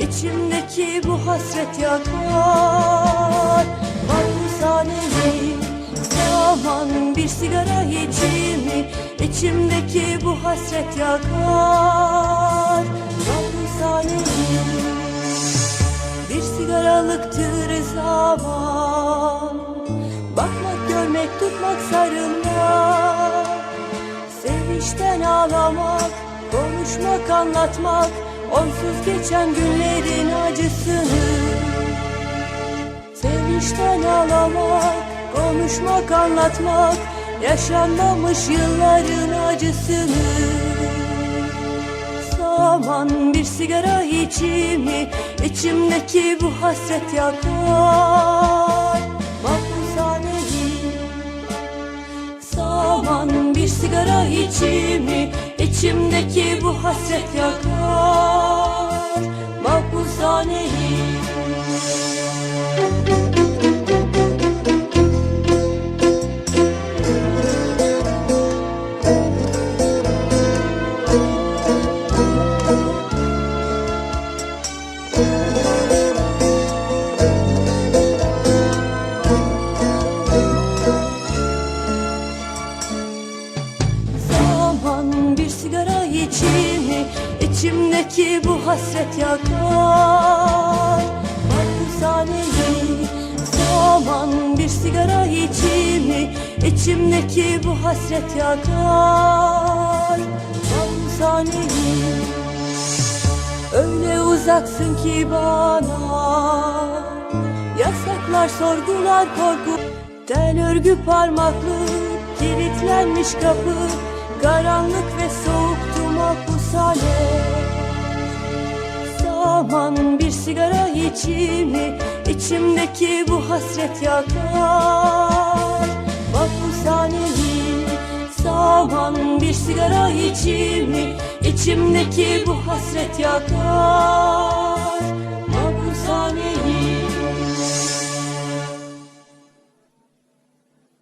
içimdeki bu hasret yakar. Mahpushanemi Aman bir sigara içimi içimdeki bu hasret yakar. Mahpushanemi Bir sigaralıktır zaman. Bakmak, görmek, tutmak, sarılmak. Sevinçten ağlamak, konuşmak, anlatmak. Onsuz geçen günlerin acısını. Sevinçten ağlamak, konuşmak, anlatmak Yaşanmamış yılların acısını. Zaman bir sigara içimi içimdeki bu hasret yakar. Mahpushaneyim Saman bir sigara içimi içimdeki bu hasret yakar. Mahpushaneyim içimi içimdeki bu hasret yakar. Mahpushaneyim Zaman bir sigara içimi içimdeki bu hasret yakar. Mahpushaneyim Öyle uzaksın ki bana. Yasaklar, sorgular, korku Tel örgü parmaklı Kilitlenmiş kapı Zaman bir sigara içimi içimdeki bu hasret yakar. Mahpushaneyim Zaman bir sigara içimi içimdeki bu hasret yakar